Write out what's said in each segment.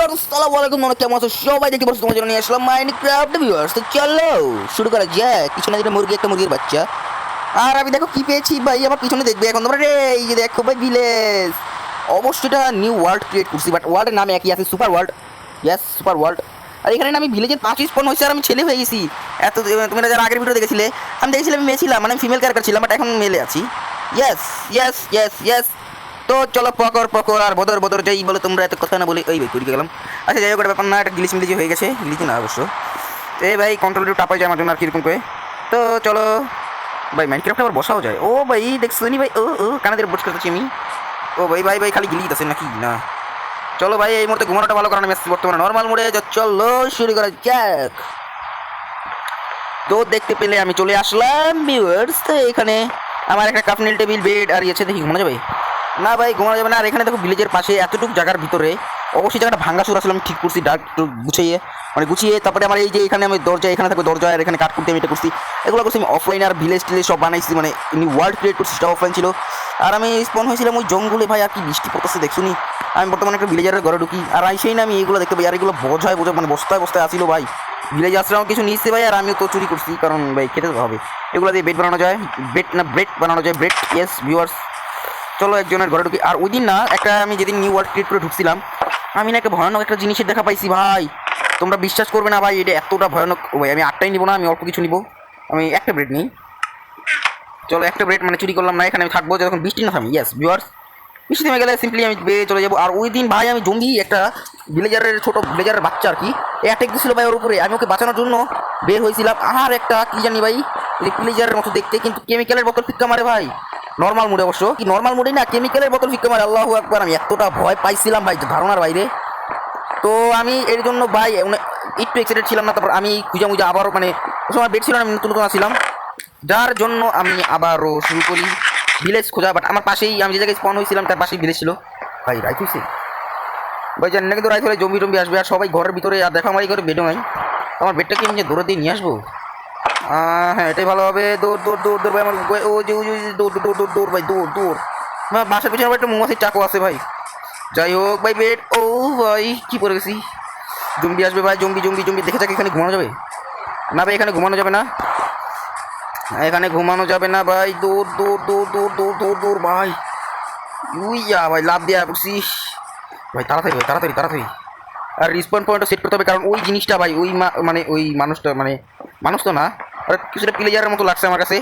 Viewers, আসসালামু আলাইকুম, তোমরা কেমন আছো? সবাই দেখতে পাচ্ছ নিয়ে আসলাম মাইনক্রাফট ভিউয়ার্স। তো চলো, শুরু করা যাক। পিছনে যেটা মুরগি, একটা মুরগির বাচ্চা। আর আমি দেখো কি পেয়েছি, ভাই, আমার পিছনে দেখবে এখন তোমরা। রে এই যে দেখো, ভাই ভিলেজ অবশ্যই নিউ ওয়ার্ল্ড ক্রিয়েট করছি বাট ওয়ার্ল্ডের নামে একই আছে super world yes super world আর এখানে না আমি ভিলেজের পাঁচ স্পন হয়েছে, আর আমি ছেলে হয়ে গেছি। এত, তোমরা যারা আগের ভিডিও দেখেছিলে, আমি দেখেছিলাম, আমি মেয়ে ছিলাম মানে ফিমেল ক্যারেক্টার ছিলাম বাট এখন মেলে আছি। ইয়েস ইয়েস ইয়েস ইয়েস তো চলো পকর পকর আর বদর বদর যাই বলে তোমরা, এত কথা না বলে ওই ভাই কুড়িকে গেলাম। আচ্ছা যাই হোক ব্যাপার না, একটা গিলিস মিলিজি হয়ে গেছে গিলিজি না অবশ্য। তো এই ভাই কন্ট্রোল একটু টাপাই যায় আমার জন্য আর কীরকম করে। তো চলো, ভাই মাইনক্রাফ্টে আবার বসাও যায়। ও ভাই, দেখছ নি ভাই? ও ও কানাদের বোঝ করতেছি আমি। ও ভাই ভাই ভাই, খালি গিলি আছে নাকি? না। চলো ভাই, এই মুহূর্তে ঘুমানোটা ভালো কারণ আমি বর্তমানে। নর্মাল মোড়ে চলো শুরু করা যাক। তো দেখতে পেলে আমি চলে আসলাম ভিউয়ার্স তো এখানে আমার একটা কাপনিল টেবিল বেড আর ইয়েছে দেখি, ঘুমানো যাবে? না ভাই, ঘুমানো যাবে না। আর এখানে দেখো ভিলেজের পাশে এতটুকু জায়গার ভিতরে, অবশ্যই জায়গাটা ভাঙ্গা সুর আসলে আমি ঠিক করছি, ডাক গুছিয়ে মানে গুছিয়ে, তারপরে আমার এই যে এখানে আমি দরজা, এখানে থাকবে দরজা, আর এখানে কাট করতে আমি এটা করছি। এগুলো করছি আমি অফলাইন আর ভিলেজ টিলেজ সব বানাইছি মানে এমনি ওয়ার্ল্ড ক্রিয়েট করছি সেটা অফলাইন ছিল। আর আমি স্পন হয়েছিলাম ওই জঙ্গলে, ভাই, আর কি বৃষ্টি পড়তেছে, দেখছুনি? আমি বর্তমানে একটা ভিলেজারের ঘরে ঢুকি, আর আইসেই না আমি এগুলো দেখতে পাই, আর এগুলো বোঝায় বোঝা মানে বস্তায় বস্তায় আসিল, ভাই। ভিলেজ আসলাম, কিছু নিয়েছে ভাই, আর আমিও তো চুরি করছি, কারণ, ভাই, খেতে হবে। এগুলো দিয়ে বেড বানানো যায় বেড না ব্রেড বানানো যায় ব্রেড ইয়েস ভিউয়ার্স চলো একজনের ঘরে ঢুকি। আর ওই দিন না, একটা আমি যেদিন নিউ ওয়ার্ল্ড ক্রিয়েট করে ঢুকছিলাম, আমি না একটা ভয়ানক একটা জিনিসের দেখা পাইছি ভাই। তোমরা বিশ্বাস করবে না ভাই, এটা এতটা ভয়ানক ভাই, আমি আটটাই নিবো না, আমি অল্প কিছু নিবো। আমি একটা ব্রেড নিই। চলো একটা ব্রেড মানে চুরি করলাম না, এখানে আমি থাকব যখন বৃষ্টি না থামি। ইয়াস ভিউয়ার্স বৃষ্টি থেমে গেলে সিম্পলি আমি বেয়ে চলে যাব। আর ওই দিন ভাই, আমি জঙ্গি, একটা ভিলেজারের ছোট ভিলেজারের বাচ্চা আর কি। অ্যাটেক দিয়েছিল ভাই ওর উপরে। আমি ওকে বাঁচানোর জন্য বের হয়েছিলাম। আর একটা, কি জানি ভাই ভিলেজারের মতো দেখতে, কিন্তু কেমিক্যালের বোতল ফিক্কা মারে ভাই। নর্মাল মুডে অবশ্য। কি নর্মাল মুডে না কেমিক্যালের বোতল ফিক্কা মারে। আল্লাহ একবার আমি এতটা ভয় পাইছিলাম ভাই, ধারণার বাইরে। তো আমি এর জন্য ভাই একটু এক্সাইটেড ছিলাম না, তারপর আমি খুঁজা মুজা আবারও মানে ওই সময় বেড ছিল না আমি নতুন নতুন ছিলাম যার জন্য আমি আবারও শুরু করি। ভিলেজ খোঁজা বাট আমার পাশেই আমি যে জায়গায় স্পন হয়েছিলাম তার পাশেই ভিলেজ ছিল। ভাই রাইট হয়েছে। ভাই জানি না কিন্তু রাইট হলে জম্বি টম্বি আসবে আর সবাই ঘরের ভিতরে আর দেখা মারি করে বেডও নাই আমার বেডটা কি আমি দৌড়ে দিয়ে নিয়ে আসব? হ্যাঁ এটাই ভালো হবে। দৌড় দৌড় দৌড় দৌড় ভাই আমার ও যে ও দৌড় দৌড় দৌড় দৌড় ভাই দৌড় দৌড়। আমার বাসার পিছনে আবার একটা মৌমাছির চাকু আছে ভাই। যাই হোক ভাই বেড ও ভাই কি পড়ে গেছি? জম্বি আসবে ভাই জম্বি জম্বি জম্বি দেখে যাক এখানে ঘুমানো যাবে। না ভাই এখানে ঘুমানো যাবে না। এখানে ঘুমানো যাবে না ভাই। দৌড় দৌড় দৌড় দৌড় দৌড় দৌড় দৌড় ভাই। উইয়া ভাই, লাভ দেয়া পড়ছিস ভাই, তাড়াতাড়ি ভাই, তাড়াতাড়ি তাড়াতাড়ি। আর রিসপন্ড পয়েন্টটা সেট করতে হবে, কারণ ওই জিনিসটা ভাই, ওই মানে ওই মানুষটা মানে মানুষ তো না। আর কিছুটা প্লেয়ারের মতো লাগছে আমার কাছে।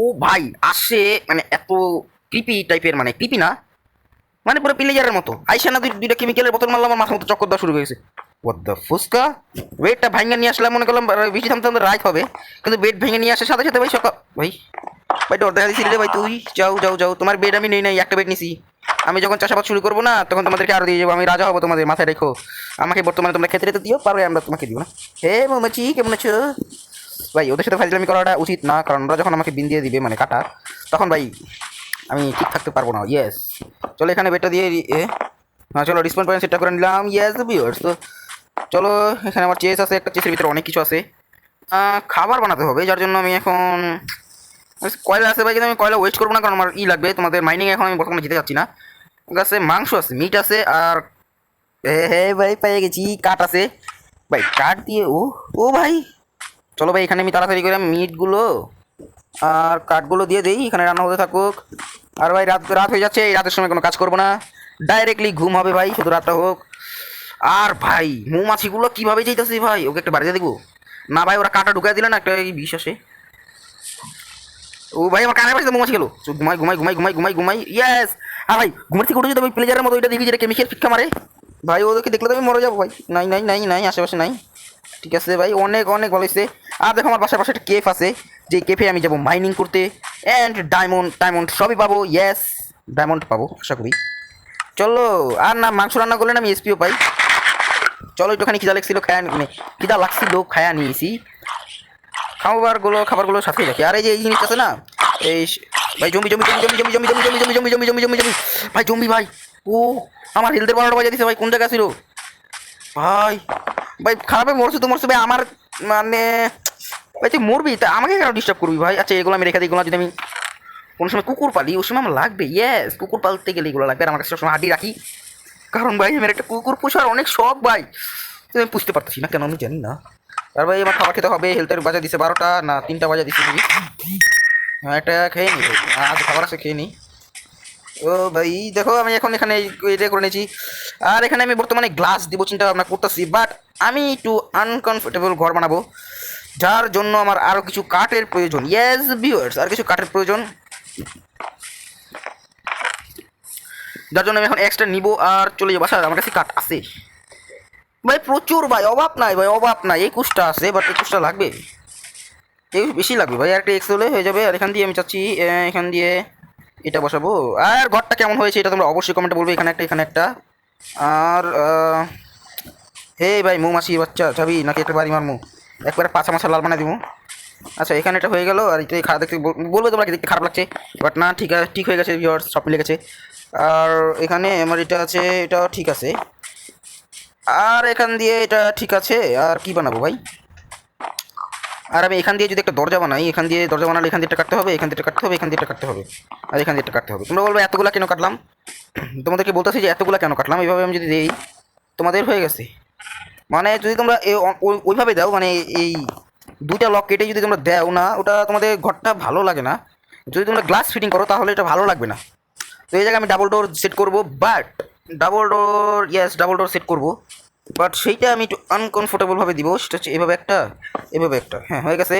ও ভাই, আসে মানে এত কৃপি টাইপের মানে কৃপি না। মানে পুরো প্লেয়ারের মতো। আইসা না দুই, দুইটা কেমিক্যালের বোতল মারলাম, আমার মাথার মতো চক্কর দেওয়া শুরু হয়ে গেছে। The ফুসকা ওয়েটটা ভেঙে নিয়ে আসলাম মনে করলাম বৃষ্টি থামতে থামতে রাইট হবে। কিন্তু বেড ভেঙে নিয়ে আসার সাথে সাথে ভাই সকাল ভাই ভাই ডর দেখা দিচ্ছি রে ভাই তুই। যাও যাও যাও, তোমার বেড আমি নেই নাই, একটা বেড নিছি। আমি যখন চাষাবাদ শুরু করব না, তখন তোমাদেরকে আরও দিয়ে যাব। আমি রাজা হব তোমাদের মাথায় রেখো। আমাকে বর্তমানে তোমরা খেতে রেতে দিও পারবে আমরা তোমাকে দিও না। হে মৌমাছি, কেমন আছো? ভাই, ওদের সাথে ফাইজলামি করাটা উচিত না, কারণ ওরা যখন আমাকে বিন দিয়ে দিবে মানে কাটা, তখন ভাই আমি ঠিক থাকতে পারব না। ইয়েস চলো এখানে বেডটা দিয়ে এ হ্যাঁ চলো রিসপন্ড পয়েন্ট সেটটা করে নিলাম। ইয়েস ভিউয়ার্স তো চলো, এখানে আমার চেস আছে, একটা চেসের ভিতরে অনেক কিছু আছে। খাবার বানাতে হবে, যার জন্য আমি এখন, কয়লা আছে ভাই, কিন্তু আমি কয়লা ওয়েস্ট করব না, কারণ আমার ই লাগবে, তোমাদের মাইনিং এখন আমি বর্তমানে যেতে যাচ্ছি না। গাছে মাংস আছে মিট আছে, আর হে হে ভাই, পেয়ে গেছি, কাঠ আছে। ভাই, কাঠ দিয়ে, ও ও ভাই। চলো ভাই, এখানে আমি তাড়াতাড়ি করে মিটগুলো আর কাঠগুলো দিয়ে দিই, এখানে রান্না হতে থাকুক। আর ভাই, রাত রাত হয়ে যাচ্ছে, এই রাতের সময় কোনো কাজ করব না। ডাইরেক্টলি ঘুম হবে ভাই, শুধু রাতটা হোক। আর ভাই, মৌমাছিগুলো কীভাবে যেতেছে ভাই? ওকে একটা বাড়িতে দেখব না ভাই, ওরা কাটা ঢুকাই দিলে না একটা আসে ও ভাই, আমার কানে পাশে মৌমাছি গেলো ঘুমাই ঘুমাই ঘুমাই ঘুমাই ঘুমাই ঘুমাই। ইয়েস আর ভাই, ঘুমের থেকে উঠে যদি প্লেজারের মতো ওইটা দেখি যেটা কেমিক্যাল ফিটকা মারে, ভাই ওদেরকে দেখলে তো আমি মরে যাব ভাই। নাই নাই নাই নাই, আশেপাশে নাই। ঠিক আছে ভাই, অনেক অনেক ভালো হয়েছে। আর দেখো আমার বাসার পাশে একটা কেফ আছে। যে কেফে আমি যাব মাইনিং করতে। অ্যান্ড ডায়মন্ড ডায়মন্ড সবই পাবো। ইয়েস ডায়মন্ড পাবো, আশা করি। চলো, আর না, মাংস রান্না করলে না আমি এসপিও পাই। চলো একটুখানি খিদা লাগছিল খায়া মানে খিদা লাগছিল খায়া নিয়েছি খাবারগুলো খাবারগুলো সাথে রাখি আর এই যে এই জিনিসটা আছে না এই ভাই জমি জমি জমি জমি জমি জমি জমি জমি জমি জমি জমি জমি জমি ভাই জমি ভাই ও আমার হেলথের বারোটা বাজে দিছে ভাই কোন জায়গা ছিল ভাই ভাই খারাপে মরছে তো মরছে ভাই আমার মানে ভাই তুই মরবি তা আমাকে কেন ডিস্টার্ব করবি ভাই আচ্ছা এগুলো আমি রেখে দিই এগুলো যদি আমি কোনো সময় কুকুর পালি ওই সময় আমার লাগবে ইয়েস কুকুর পালতে গেলে এগুলো লাগবে আর আমার কাছে সবসময় হাড্ডি রাখি কারণ ভাই, আমার একটা কুকুর পোষার অনেক শখ ভাই। আমি পুষতে পারতেছি না কেন, আমি জানি না। আর ভাই, আমার খাবার খেতে হবে হেলথের বাজা দিছে বারোটা, না, তিনটা বাজা দিছে হ্যাঁ একটা খেয়ে নি আজ খাবার আছে, খেয়ে নি। ও ভাই, দেখো, আমি এখন এখানে এটা করে নিয়েছি। আর এখানে আমি বর্তমানে গ্লাস দিব, চিন্তা ভাবনা করতেছি। বাট আমি একটু আনকমফোর্টেবল ঘর বানাবো। যার জন্য আমার আরও কিছু কাঠের প্রয়োজন। ইয়েস ভিউয়ার্স আর কিছু কাঠের প্রয়োজন। যার জন্য আমি এখন এক্সট্রা নিব আর চলে যাব। আচ্ছা আমার কাছে কাঠ আছে। ভাই, প্রচুর ভাই, অভাব নাই ভাই, অভাব নাই। একুশটা আছে বাট একুশটা লাগবে। এই বেশি লাগবে ভাই আর একটা এক্স হলে হয়ে যাবে। আর এখান দিয়ে আমি চাচ্ছি এখান দিয়ে এটা বসাবো। আর ঘরটা কেমন হয়েছে এটা তোমরা অবশ্যই কমেন্টে বলবে, এখানে একটা এখানে একটা। আর হে ভাই, মৌমাছি বাচ্চা যাবি নাকি একটা বাড়ি মারমু? একবারে পাঁচা মাছা লাল বানাই দিব আচ্ছা এখানে এটা হয়ে গেল, আর এটা খারাপ দেখতে বল- বলবে তোমরা দেখতে খারাপ লাগছে। বাট না, ঠিক আছে, ঠিক হয়ে গেছে ভিওর্স সব মিলে গেছে। আর এখানে এটা আছে, এটাও ঠিক আছে। আর এখান দিয়ে এটা ঠিক আছে, আর কি বানাবো ভাই? আর আমি এখান দিয়ে যদি একটা দরজা বানাই, এখান দিয়ে দরজা বানালে এখান দিয়ে এটা কাটতে হবে, এখান দিয়ে কাটতে হবে, এখান দিয়ে কাটতে হবে, আর এখান দিয়ে কাটতে হবে। তোমরা বলবে, এতগুলা কেন কাটলাম? তোমাদেরকে বলতেছি যে, এতগুলা কেন কাটলাম? এইভাবে আমি যদি দিই, তোমাদের হয়ে গেছে। মানে যদি তোমরা ওইভাবে দাও মানে এই দুইটা লক কেটে যদি তোমরা দাও না, ওটা তোমাদের ঘরটা ভালো লাগে না। যদি তোমরা গ্লাস ফিটিং করো, তাহলে এটা ভালো লাগবে না। তো এই জায়গায় আমি ডাবল ডোর সেট করব but double door yes double door set করব বাট সেইটা আমি একটু আনকমফোর্টেবলভাবে দিব। সেটা হচ্ছে এভাবে একটা এভাবে একটা হ্যাঁ হয়ে গেছে।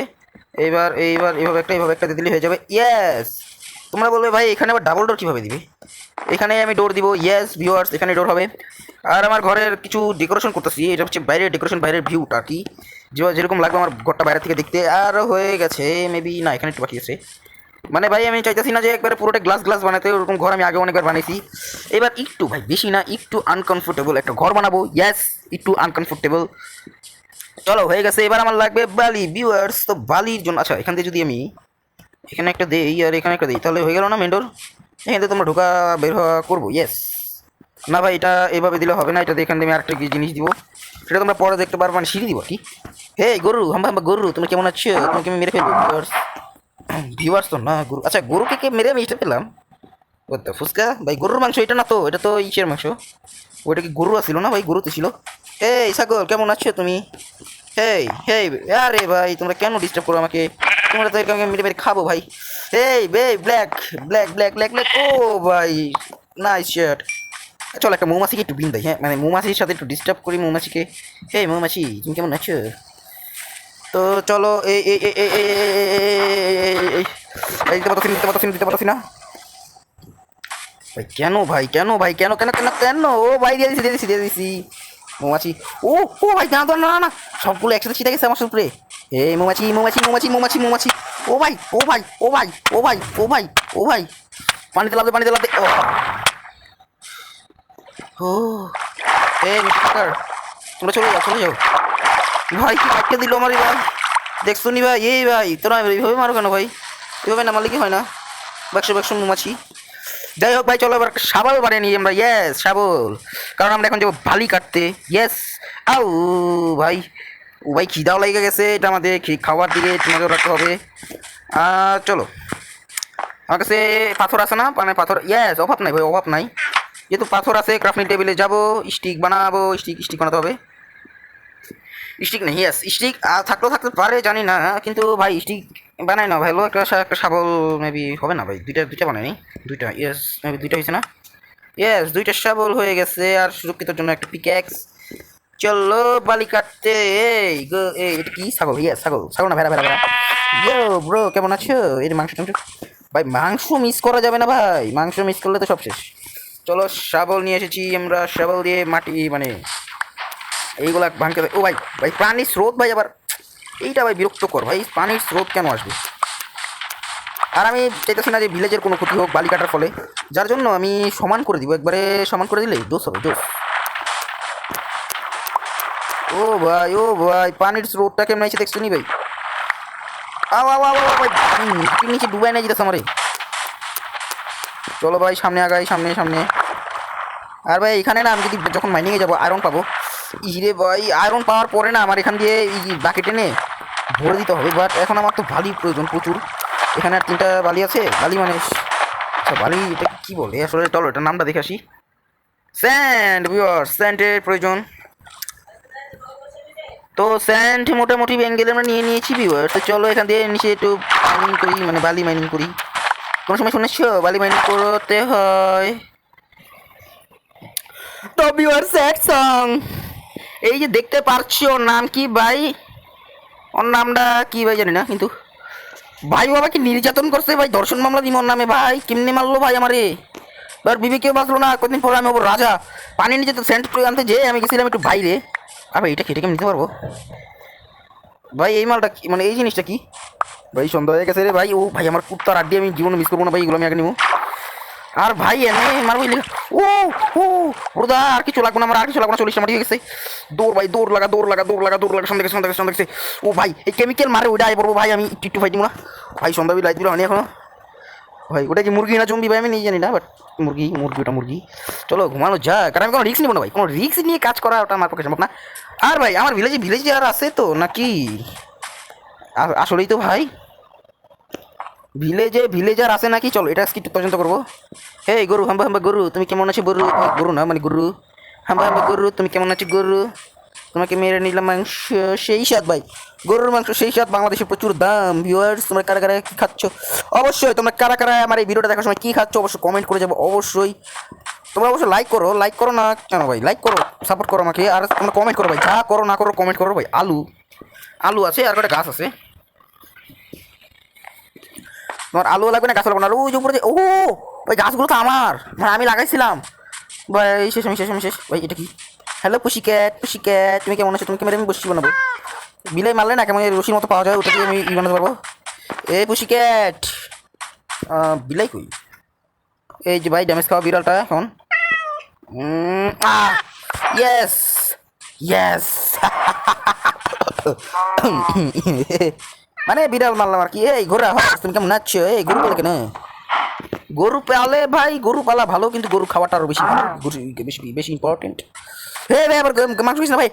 এইবার এইবার, এভাবে একটা এভাবে একটা দিলে হয়ে যাবে। ইয়েস তোমরা বলবে, ভাই, এখানে আবার ডাবল ডোর কীভাবে দিবে? এখানে আমি ডোর দিব। ইয়েস ভিউয়ার্স এখানে ডোর হবে। আর আমার ঘরের কিছু ডেকোরেশন করতেছি। এটা হচ্ছে বাইরের ডেকোরেশন বাইরের ভিউটা কি। যেরকম লাগবে আমার ঘরটা বাইরে থেকে দেখতে। আর হয়ে গেছে মেবি না, এখানে একটু বাকি আছে। মানে ভাই, আমি চাইতেছি না যে একবারে পুরোটা গ্লাস গ্লাস বানাতে, ওরকম ঘর আমি আগে অনেকবার বানিয়েছি এবার একটু ভাই, বেশি না, একটু আনকমফোর্টেবল একটা ঘর বানাবো। ইয়েস একটু আনকমফোর্টেবল চলো, হয়ে গেছে। এবার আমার লাগবে বালি ভিউয়ার্স তো বালির জন্য আচ্ছা এখান থেকে যদি আমি এখানে একটা দেই, আর এখানে একটা দিই, তাহলে হয়ে গেল না মেন্ডোর? এখান থেকে তোমরা ঢোকা, বের হওয়া করব ইয়েস না ভাই, এটা এভাবে দিলে হবে না, এটা এখান থেকে আমি আরেকটা জিনিস দিব? সেটা তোমরা পরে দেখতে পারব মানে সিঁড়ি দিব কি। হে, গরু, হাম্বা হাম্বা গরু, তুমি কেমন আছো? তোমাকে আমি মেরে ফেলব ভিউয়ার্স তো না, গরু আচ্ছা গরুকে কে মেরে আমি এটা পেলাম? তো ফুচকা ভাই, গরুর মাংস এটা না তো, এটা তো ইসের মাংস। ওইটা কি গরু আসছিল না ভাই? গরু তো ছিল। এই সাগর কেমন আছো তুমি? হেই হেই আরে ভাই, তোমরা কেন ডিস্টার্ব করো আমাকে? তোমরা তো এরকম মেরে মেরে খাব ভাই। এই বে black black black black black ও ভাই নাইস শার্ট চল, একটা মৌমাছিকে একটু বিন দেয় হ্যাঁ? মানে মৌমাছির সাথে একটু ডিস্টার্ব করি মৌমাছিকে। এই, মৌমাছি, তুমি কেমন আছো? তো চলো এই এই এই এই এই দিতে পারছি দিতে পারছি দিতে পারছি না ভাই কেন ভাই কেন ভাই কেন কেন কেন কেন ও ভাই দিয়ে দিছি দিয়ে দিছি দিয়ে দিছি মৌমাছি ও ও ভাই না না না সবগুলো একসাথে ছিটে গেছে আমার সুপ্রে এ মৌমাছি মৌমাছি মৌমাছি মৌমাছি মৌমাছি ও ভাই ও ভাই ও ভাই ও ভাই ও ভাই ও ভাই পানিতে লাভ পানিতে লাভ ও এ মিস্টার তোমরা চলে যাও চলে যাও ভাই, কি কাটকে দিল আমার ভাই দেখছ নি ভাই? এই ভাই, তোরা এইভাবে মারো কেন ভাই? এভাবে না মারলে কি হয় না? বাক্স বাক্স মৌমাছি যাই হোক ভাই, চলো এবার শাবল বানিয়ে নিই আমরা। ইয়েস সাবল কারণ আমরা এখন যাব বালি কাটতে। ইয়েস আউ, ভাই। ও ভাই, খিদাও লেগে গেছে। এটা আমাদের খি- খাওয়ার দিকে একটু নজর রাখতে হবে। আর চলো। আমার কাছে পাথর আছে না? মানে পাথর ইয়েস অভাব নাই ভাই, অভাব নাই। যেহেতু পাথর আছে ক্রাফটিং টেবিলে যাব স্টিক বানাবো স্টিক স্টিক বানাতে হবে। স্টিক নেই ইয়েস স্টিক থাকলেও থাকতে পারে, জানি না, কিন্তু ভাই, স্টিক বানাই না ভাইলো একটা একটা শাবল মেবি হবে না ভাই, দুইটা দুইটা বানাইনি দুইটা ইয়েস মেবি দুইটা হয়েছে না? ইয়েস দুইটা শাবল হয়ে গেছে, আর সুরক্ষিতর জন্য একটা পিক্যাক্স চলো বালি কাটতে, এই, গো, এই, এটা কি? ছাগল ইয়েস ছাগল ছাগল না, ভেড়া ভেড়া ভেড়া। ইয়ো ব্রো কেমন আছো? যে মাংস টাংস ভাই, মাংস মিস করা যাবে না ভাই, মাংস মিস করলে তো সব শেষ। চলো, শাবল নিয়ে এসেছি, আমরা শাবল দিয়ে মাটি মানে এইগুলা ভাঙতে। ও ভাই ভাই, পানির স্রোত ভাই আবার। এইটা ভাই বিরক্তকর। ভাই পানির স্রোত কেন আসবে? আর আমি চাইতেছি না যে ভিলেজের কোনো ক্ষতি হোক, বালি কাটার ফলে। যার জন্য আমি সমান করে দিব, একবারে সমান করে দিলেই। দোষ হবে, দোষ। ও ভাই ও ভাই, পানির স্রোতটা কেমন আছে দেখছ নি ভাই? আও আও আও ভাই নিচে ডুবাই না যেতেছে আমারে। চলো ভাই, সামনে আগাই, সামনে সামনে। আর ভাই, এখানে না আমি যদি যখন মাইনিংয়ে যাব আয়রন পাবো। ইরে ভাই আয়রন পাওয়ার পরে না আমার, এখান দিয়ে এই বাকি টেনে ভরে দিতে হবে। বাট এখন আমার তো বালি প্রয়োজন প্রচুর। এখানে আর তিনটা বালি আছে। বালি মানে আচ্ছা বালি এটা কি বলে? আসলে চলো, এটার নামটা দেখে আসি। স্যান্ড বিওর স্যান্ডের প্রয়োজন। তো স্যান্ড মোটামুটি ব্যাঙ্গেল আমরা নিয়ে নিয়েছি বিওর তো চলো, এখান দিয়ে নিচে একটু মাইনিং করি মানে বালি মাইনিং করি। কোনো সময় শুনেছো? বালি মাইনিং করতে হয়। তো বিওর স্যাড সং এই যে দেখতে পারছ ওর নাম কি ভাই? ওর নামটা কি ভাই জানি না, কিন্তু। ভাই বাবা কি নির্যাতন করছে ভাই? দর্শন মামলা দিব ওর নামে ভাই। কেমনে মারলো ভাই আমারে? এবার বিবেকে বাঁচলো না কদিন পরে আমি রাজা? পানি নিচে তো সেন্ট আনতে যে আমি গেছিলাম একটু বাইরে। আর ভাই এটা কেমন নিতে পারব? ভাই, এই মালটা কি মানে এই জিনিসটা কি? ভাই, সন্ধ্যা হয়ে গেছে রে ভাই। ও ভাই, আমার কুত্তার আড্ডি, আমি জীবনে মিস করব না ভাই, এগুলো আমি আগে নিবো। আর ভাই এনে মারবো ও ও ওরদা আর কিছু লাগবে না আমার, আর কিছু লাগবে না চল্লিশ আমার ঠিক গেছে। দৌড় ভাই, দৌড় লাগা দৌড় লাগা দৌড় লাগা দৌড় লাগা সন্ধ্যা সন্ধ্যা সন্ধ্যা গেছে ও ভাই, এই কেমিক্যাল মারে, ওইটা আই পড়ব ভাই, আমি একটু একটু ভাই না। ভাই সন্ধ্যা লাইট দিল আনি এখনও। ভাই, ওটা কি মুরগি না জম্বি ভাই, আমি নিজে জানি না বাট মুরগি মুরগি, ওটা মুরগি। চলো, ঘুমানো যা কারণ আমি কোনো রিস্ক নিব না ভাই, কোনো রিস্ক নিয়ে কাজ করা ওটা আমার পক্ষে সম্ভব না। আর ভাই, আমার ভিলেজে ভিলেজে আর আছে তো, নাকি? আসলেই তো ভাই। ভিলেজে ভিলেজার আছে নাকি? চলো, এটা একটু তদন্ত করব। হে গরু, হাম্বা হাম্বা, গরু, তুমি কেমন আছো, গরু? গরু না মানে গরু। হাম্বা হাম্বা, গরু, তুমি কেমন আছো, গরু? তোমাকে মেরে নিলাম মাংস, সেই স্বাদ ভাই। গরুর মাংস, সেই স্বাদ বাংলাদেশে প্রচুর দাম ভিউয়ার্স তোমরা কারা কারা কী খাচ্ছ? অবশ্যই, তোমরা কারা কারা আমার এই ভিডিওটা দেখার সময় কী খাচ্ছ, অবশ্যই কমেন্ট করে যাব, অবশ্যই। তোমরা অবশ্যই লাইক করো লাইক করো না কেন ভাই? লাইক করো সাপোর্ট করো আমাকে, আর তোমরা কমেন্ট করো ভাই, যা করো না করো কমেন্ট করো ভাই। আলু আলু আছে, আর একটা গাছ আছে। তোমার আলু লাগবে না, গাছ লাগবে না। ওই যে উপরে ও ওই গাছগুলো তো আমার। মানে আমি লাগাইছিলাম। ভাই শেষ, আমি শেষ আমি শেষ। ভাই, এটা কি? হ্যালো পুষি ক্যাট পুষি ক্যাট তুমি কেমন আছো? তুমি ক্যামেরা আমি বসি বানাবো বিলাই মারলে না, কেমন রশির মতো পাওয়া যায়? ওটা দিয়ে আমি ই বানাতে পারব? এ পুষি ক্যাট বিলাই কই? এই যে ভাই ড্যামেজ খাওয়া বিড়ালটা এখন। ইয়েস ইয়েস মানে বিড়াল মারলাম আর কি। এই ঘোরা হস তুমি কেমন আছো? এই গরু পালে কেন? গরু পালে ভাই, গরু পালা ভালো, কিন্তু গরু খাওয়াটা আরও বেশি গরু বেশি বেশি ইম্পর্টেন্ট হে ভাই আবার মাংস না ভাই।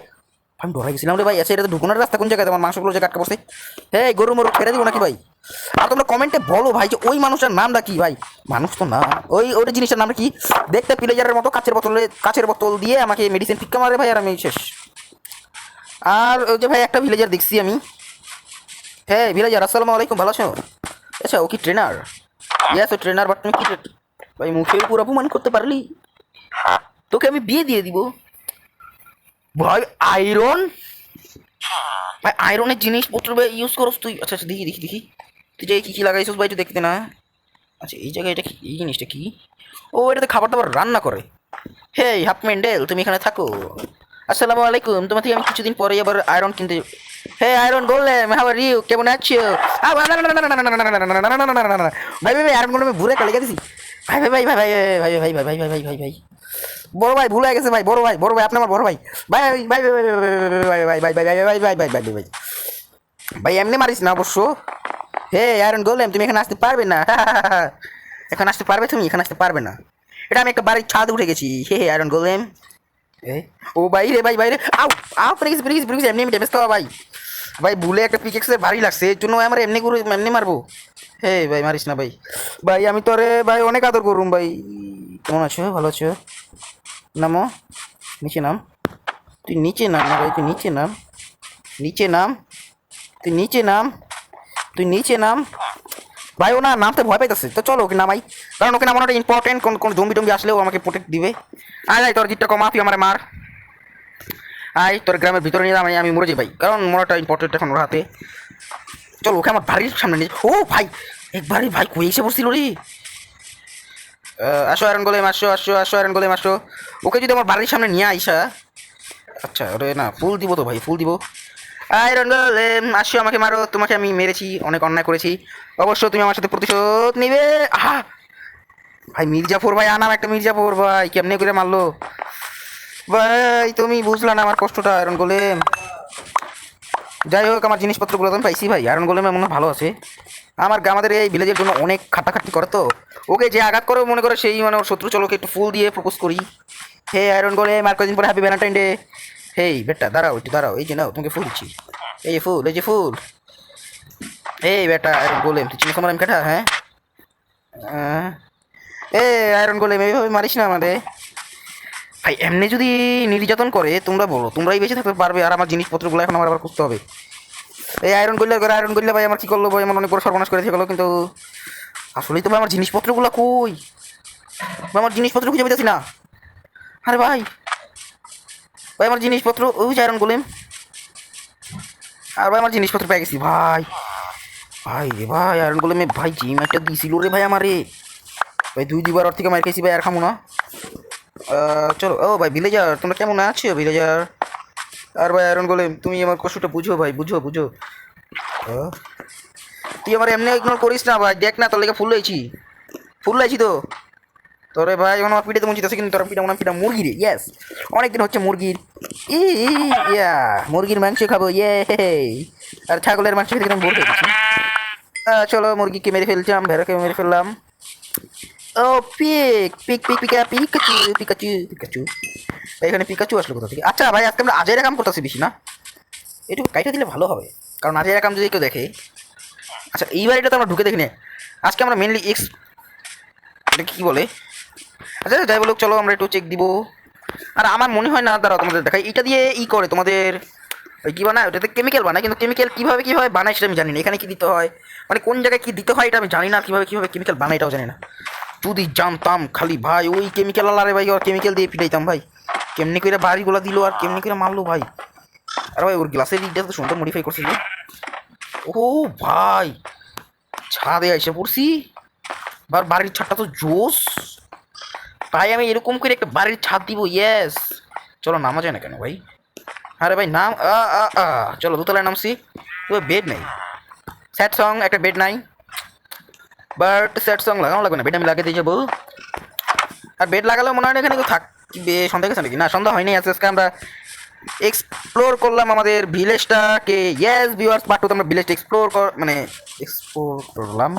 আমি ডরাই গেছিলাম রে ভাই। আচ্ছা এটা তো ঢুকোনার রাস্তা, কোন জায়গায় তোমার মাংসগুলো যে কাটকা বসে হে গরু মরু ছেড়ে দিব নাকি ভাই? আর তোমরা কমেন্টে বলো ভাই যে ওই মানুষটার নামটা কি ভাই? মানুষ তো না। ওই ওই জিনিসটার নামটা কি? দেখতে প্লেজারের মতো কাচের বোতলে, কাচের বোতল দিয়ে আমাকে মেডিসিন ফিক্কা মারে ভাই, আর আমি শেষ। আর ওই যে ভাই, একটা ভিলেজার দেখছি আমি। হ্যাঁ ভিলেজার আসসালামু আলাইকুম ভালো আছো আচ্ছা ও কি ট্রেনার ইয়াস ও ট্রেনার বাট তুমি কি ভাই মুখের উপর অপমান করতে পারলি? তোকে আমি বিয়ে দিয়ে দিব। ভাই আয়রন ভাই আয়রনের জিনিসপত্র ভাই ইউজ করস তুই। আচ্ছা আচ্ছা দেখি দেখি দেখি। তুই যে কী কী লাগাইছিস ভাই, একটু দেখতে না। আচ্ছা এই জায়গায় এটা এই জিনিসটা কি? ও, এটাতে খাবার দাবার রান্না করে। হে হাফ মেন্ডেল তুমি এখানে থাকো। আসসালামু আলাইকুম তোমার থেকে আমি কিছুদিন পরে আবার আয়রন কিনতে hey iron golem how are you কেমন আছো। ভাই ভাই আয়রন গোলেমে ভুলে কালে গেছি ভাই ভাই ভাই ভাই ভাই ভাই ভাই ভাই ভাই ভাই ভাই ভাই বড় ভাই ভুলে গেছে ভাই বড় ভাই বড় ভাই আপনি আমার বড় ভাই ভাই ভাই ভাই ভাই ভাই ভাই ভাই ভাই ভাই ভাই ভাই ভাই ভাই ভাই ভাই এমনি মারিস না অবশ্য হে আয়রন গোলেম তুমি এখানে আসতে পারবে না এখন আসতে পারবে তুমি এখানে আসতে পারবে না এটা আমি একটা বাড়ির ছাদ উঠে গেছি হে আয়রন গোলেম ও ভাই রে ভাই ভাই রে আউ আউ প্লিজ প্লিজ প্লিজ এমনি এমনি ড্যামেজ ভাই। ভাই ভুলে একটা পিকেক্সে ভারী লাগছে, এর জন্য আমার এমনি করে, এমনি মারবো। হে, ভাই, মারিস না, ভাই। ভাই, আমি তোরে, ভাই, অনেক আদর করুম, ভাই। কেমন আছো? ভালো আছো? নামো? নিচে নাম। তুই নিচে নাম না ভাই, তুই নিচে নাম। নিচে নাম। তুই নিচে নাম। তুই নিচে নাম। ভাই ও না নামতে ভয় পাইতেছে। তো চলো ওকে নামাই। কারণ ওকে নামানোটা ইম্পর্টেন্ট কোন কোন জম্বি টম্বি আসলেও আমাকে প্রোটেক্ট দিবে। আয় আয়, তোর জিতটা কমা, তুই আমার মার। আয়, তোর গ্রামের ভিতরে নিয়ে আমি আমি মরে যাই ভাই। কারণ মরাটা ইম্পর্টেন্ট এখন ওর হাতে। চলো, ওকে আমার বাড়ির সামনে নিয়ে ও ভাই একবারই ভাই, কই এসে বসছিল রে? আসো আয়রন গোলেম আসো আসো আসো আয়রন গোলেম আসো। ওকে যদি আমার বাড়ির সামনে নিয়ে আইসা। আচ্ছা ওরে না, ফুল দিব তো ভাই, ফুল দিব। আয়রন আসো আমাকে মারো, তোমাকে আমি মেরেছি, অনেক অন্যায় করেছি। অবশ্য তুমি আমার সাথে প্রতিশোধ নিবে। আহা! ভাই, মির্জাফর ভাই, আনাম একটা মির্জাফর ভাই, কেমনে করে মারলো? ভাই, তুমি বুঝলা না আমার কষ্টটা, আয়রন গোলেম। যাই হোক, আমার জিনিসপত্রগুলো তো আমি পাইছি ভাই, আয়রন গোলেম মনে হয় ভালো আছে। আমার আমাদের এই ভিলেজের জন্য অনেক খাটাখাটি করে তো। ওকে যে আঘাত করে মনে করে সেই মানে ওর শত্রু চলো ওকে একটু ফুল দিয়ে প্রপোজ করি। হে আয়রন গোলেম, আর কদিন পরে হ্যাপি ভ্যালেন্টাইন ডে হেই, বেটা, দাঁড়াও একটু, দাঁড়াও, এই যে নাও, তোমাকে ফুল দিচ্ছি। এই যে ফুল, এই যে ফুল। এই বেটা আয়রন গোলেম তুই চিনি তোমার আমি কাটা হ্যাঁ? এ আয়রন গোলেম এইভাবে মারিস না আমাদের। ভাই, এমনি যদি নির্যাতন করে, তোমরা বলো, তোমরাই বেঁচে থাকতে পারবে, আর আমার জিনিসপত্রগুলো এখন আমার আবার করতে হবে। এই আয়রন করলে করে আয়রন করলে ভাই, আমার কী করল, ভাই? আমার অনেক বড় সর্বনাশ করে গেলো কিন্তু আসলেই তো ভাই, আমার জিনিসপত্রগুলো কই? আমার জিনিসপত্র খুঁজে পেতেছি না। আরে ভাই ভাই, আমার জিনিসপত্র ওই যে আয়রন করলেন আর ভাই, আমার জিনিসপত্র পেয়ে গেছি, ভাই। ভাই রে ভাই আয়রন করলে ভাই জিম একটা দিছিল রে ভাই আমারে। ভাই, দুই দুবার ওর থেকে মার খেয়েছি, ভাই, আর খামো না। চলো, ও ভাই ভিলেজার তোমরা কেমন আছো ভিলেজার আর ভাই আয়রন বলে তুমি আমার কষ্টটা বুঝো ভাই, বুঝো বুঝো। তুই আমার এমনি ইগনোর করিস না ভাই, দেখ না, তোর ফুল লইছি ফুল লাইছি তো। তোরে ভাই এখন আমার পিঠে তো মুঞ্চিত আছে কিন্তু তোর পিঠা হয় পিঠা মুরগির ইয়েস অনেকদিন হচ্ছে মুরগির। ই, ইয়া, মুরগির মাংস খাব ইয়ে আর ছাগলের মাংস খেতে আমি বলতে চলো মুরগিকে মেরে ফেলছিলাম ভেড়াকে মেরে ফেললাম। ও, pick pick pick, pika, Pikachu Pikachu Pikachu. এখানে পিকাচু আসলো কোথা থেকে? আচ্ছা ভাই, আজকে আমরা আজের কাম করতেছি বেশি না। একটু কাইটা দিলে ভালো হবে। কারণ আজের কাম যদি কেউ দেখে। আচ্ছা এইবার এটা তো আমরা ঢুকে দেখিনি। আজকে আমরা মেনলি এক্স কী বলে? আচ্ছা যাই বলুক, চলো আমরা একটু চেক দিব। আর আমার মনে হয় না, দাঁড়াও, তোমাদের দেখাই। এটা দিয়ে ই করে তোমাদের, ওই কী বানায়, ওটাতে কেমিক্যাল বানায়, কিন্তু কেমিক্যাল কীভাবে কীভাবে বানায় সেটা আমি জানি না। এখানে কী দিতে হয়? মানে কোন জায়গায় কী দিতে হয় এটা আমি জানি না, কীভাবে কীভাবে কেমিক্যাল বানায় এটাও জানি না। যদি জানতাম খালি, ভাই, ওই কেমিক্যাল আলারে ভাই, ওর কেমিক্যাল দিয়ে পিটাইতাম, ভাই। কেমনি করে বাড়িগুলো দিল আর কেমনি করে মারলো, ভাই। আর ভাই, ওর গ্লাসের দিকটা তো সুন্দর মডিফাই করছে যে। ও ভাই, ছাদে এসে পড়ছি। বাড়ির ছাদটা তো জোস। ভাই আমি এরকম করে একটা বাড়ির ছাদ দিব ইয়েস চলো নামা যায় না কেন ভাই? আরে ভাই, নাম চলো দোতলায় নামছি। তো বেড নেই। স্যাড সং একটা বেড নাই। বাট স্যাড সং লাগানো লাগবে না বেড আমি লাগিয়ে দিয়ে যাব। আর বেড লাগালেও মনে হয় এখানে কেউ থাকবে। সন্ধ্যা গেছে নাকি? না, সন্ধ্যা হয়নি আজকে আজকে আমরা এক্সপ্লোর করলাম আমাদের ভিলেজটাকে ইয়েস ভিউয়ার্স পার্ট টু আমরা ভিলেজটা এক্সপ্লোর কর মানে এক্সপ্লোর করলাম।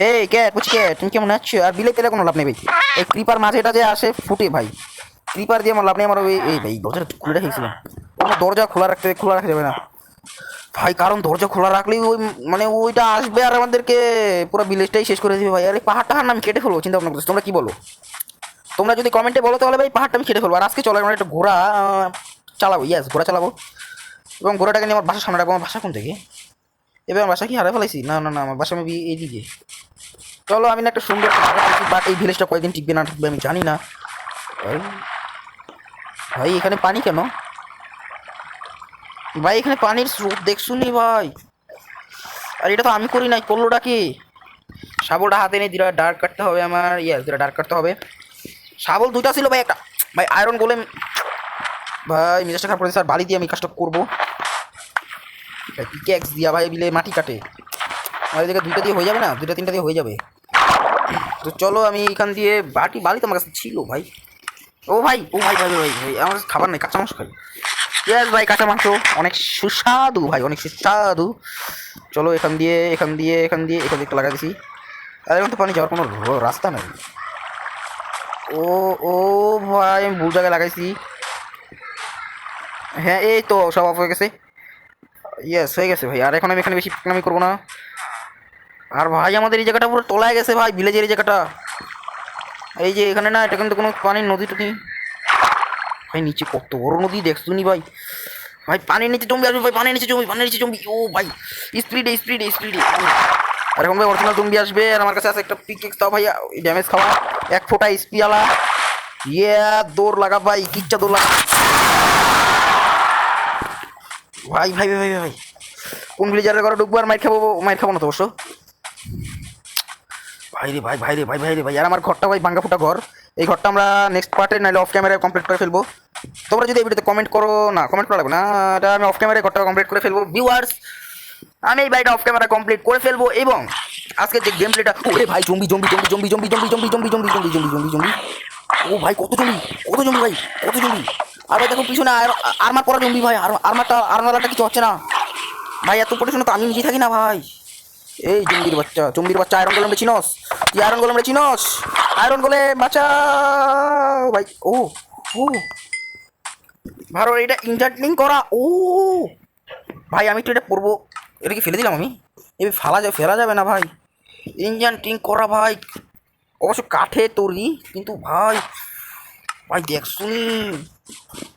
এই কে পুচি কে তুমি কেমন আছো? আর বিলে পেলে কোনো লাভ নেই ভাই। এই ক্রিপার মাঝে এটা যে আসে, ফুটে ভাই। ক্রিপার দিয়ে আমার লাভ নেই, আমার ওই এই ভাই, দরজাটা খুলে রেখেছিলাম। কোনো দরজা খোলা রাখতে খোলা রাখা যাবে না। ভাই, কারণ দরজা খোলা রাখলেই ওই মানে ওইটা আসবে আর আমাদেরকে পুরো ভিলেজটাই শেষ করে দিবে ভাই। আর পাহাড় টাহাড় না আমি কেটে ফেলব, চিন্তা ভাবনা করছি তোমরা কি বলো? তোমরা যদি কমেন্টে বলো তাহলে ভাই, পাহাড়টা আমি কেটে ফেলব। আর আজকে চলো, আমরা একটা ঘোড়া চালাবো ইয়াস ঘোড়া চালাবো। এবং ঘোড়াটাকে নিয়ে আমার বাসার সামনে রাখব। আমার বাসা কোন থেকে? এবার আমার বাসা কি হারাই ফেলাইছি? না না না, আমার বাসা আমি এইদিকে। চলো, আমি না একটা সুন্দর বাট এই ভিলেজটা কয়েকদিন টিকবে না টিকবে আমি জানি না। ভাই এখানে পানি কেন? ভাই, এখানে পানির স্রোত দেখছুনি ভাই। আর এটা তো আমি করি নাই, করলোটা কি? শাবলটা হাতে নিয়ে দুটা ডার্ক কাটতে হবে আমার ইয়াস দুটা ডার্ক কাটতে হবে। শাবল দুইটা ছিল ভাই, একটা। ভাই আয়রন গোলেম ভাই, মেজাজটা খারাপ করে স্যার বালি দিয়ে আমি কাজটা করব। পিকেক্স দিয়া ভাই বিলে মাটি কাটে। আর এদিকে দুইটা দিয়ে হয়ে যাবে না? দুইটা, তিনটা দিয়ে হয়ে যাবে। তো চলো আমি এখান দিয়ে বাটি, বালি তো আমার কাছে ছিল ভাই। ও ভাই ও ভাই ভাই ভাই ভাই, আমার খাবার নেই, কাঁচা মাংস খাই। ইয়াস ভাই, কাঁচা মাংস। অনেক সুস্বাদু ভাই, অনেক সুস্বাদু। চলো এখান দিয়ে এখান দিয়ে এখান দিয়ে এখান দিয়ে লাগা দিছি। আর এখন তো পানি যাওয়ার কোনো রাস্তা নেই। ও ও ভাই আমি ভুল জায়গায় লাগাইছি। হ্যাঁ এই তো সব অফ হয়ে গেছে। ইয়েস হয়ে গেছে ভাই। আর এখন আমি এখানে বেশি আমি করব না। আর ভাই, আমাদের এই জায়গাটা পুরো তলায় গেছে ভাই ভিলেজের এই জায়গাটা। এই যে এখানে না, এটা কিন্তু কোনো পানির নদী টদী। ভাই, নিচে কত বড় নদী দেখছ নি ভাই? ভাই, পানির নিচে জম্বি আসবে ভাই, পানির নিচে জম্বি পানির নিচে জম্বি ও ভাই স্পিডে স্পিডে স্পিডে আর এখন ভাই অরিজিনাল জম্বি আসবে, আর আমার কাছে আছে একটা পিকেক্স তাও ভাই ড্যামেজ খাওয়া। এক ফোঁটা স্পিয়ালা ইয়ে দৌড় লাগা ভাই, কিচ্ছা দৌড় লাগা। ভাই ভাই ভাই ভাই ভাই কোন ভিলেজারের ঘরে ঢুকবো আর মাইর খাব মাইর খাব না তো অবশ্য ভাই রে ভাই ভাই রে ভাই ভাই রে ভাই আর আমার ঘরটা ভাই ভাঙ্গা ফুটা ঘর এই ঘরটা আমরা নেক্সট পার্টে নাহলে অফ ক্যামেরায় কমপ্লিট করে ফেলব তোমরা যদি এই ভিডিওতে কমেন্ট করো না কমেন্ট করা লাগবে না এটা আমি অফ ক্যামেরায় ঘরটা কমপ্লিট করে ফেলব ভিউয়ার্স আমি এই বাড়িটা অফ ক্যামেরা কমপ্লিট করে ফেলব এবং আজকে যে গেম প্লেটা ওরে ভাই zombie zombie zombie zombie zombie zombie zombie zombie zombie zombie zombie zombie zombie ও ভাই কত জম্বি কত জম্বি ভাই কত জম্বি আর ভাই দেখো, পিছনে আর্মার পরা জম্বি ভাই। আর্মারটা আর্মারটা কিছু হচ্ছে না। ভাই, এত পড়াশোনা তো আমি নিজেই থাকি না ভাই। এই জম্বির বাচ্চা। জম্বির বাচ্চা আয়রন গোলাম চিনস? তুই আয়রন গোলাম চিনস? আয়রন গোলে বাচ্চা ভাই। ও ও। ভালো এটা ইন্টারটেনিং করা। ও। ভাই, আমি তো এটা পড়ব এটা কি ফেলে দিলাম আমি। এবার ফালা যাবে ফেলা যাবে না ভাই। ইঞ্জিন টিং করা ভাই। অবশ্য কাঠে তৈরি, কিন্তু ভাই ভাই দেখ শুনি।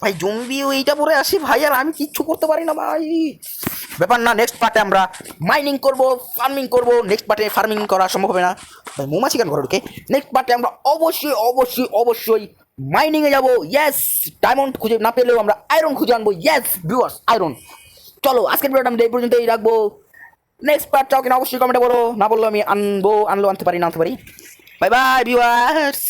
ভাই জম্বিও এইটা পরে আসি ভাই, আর আমি কিচ্ছু করতে পারি না ভাই। ব্যাপার না নেক্সট পার্টে আমরা মাইনিং করব ফার্মিং করব। নেক্সট পার্টে ফার্মিং করা সম্ভব হবে না। ভাই মৌমাছি কেন ঘরে ঢুকে? নেক্সট পার্টে আমরা অবশ্যই অবশ্যই অবশ্যই মাইনিংয়ে যাব। ইয়েস ডায়মন্ড খুঁজে না পেলেও আমরা আয়রন খুঁজে আনব। ইয়েস ভিউয়ার্স আয়রন চলো, আজকের ভিডিওটা আমি এই পর্যন্তই রাখব। নেক্সট পার্ট চাও কিনা অবশ্যই কমেন্টে বলো। না বলল আমি আনব আনলো আনতে পারি, না আনতে পারি। Bye bye viewers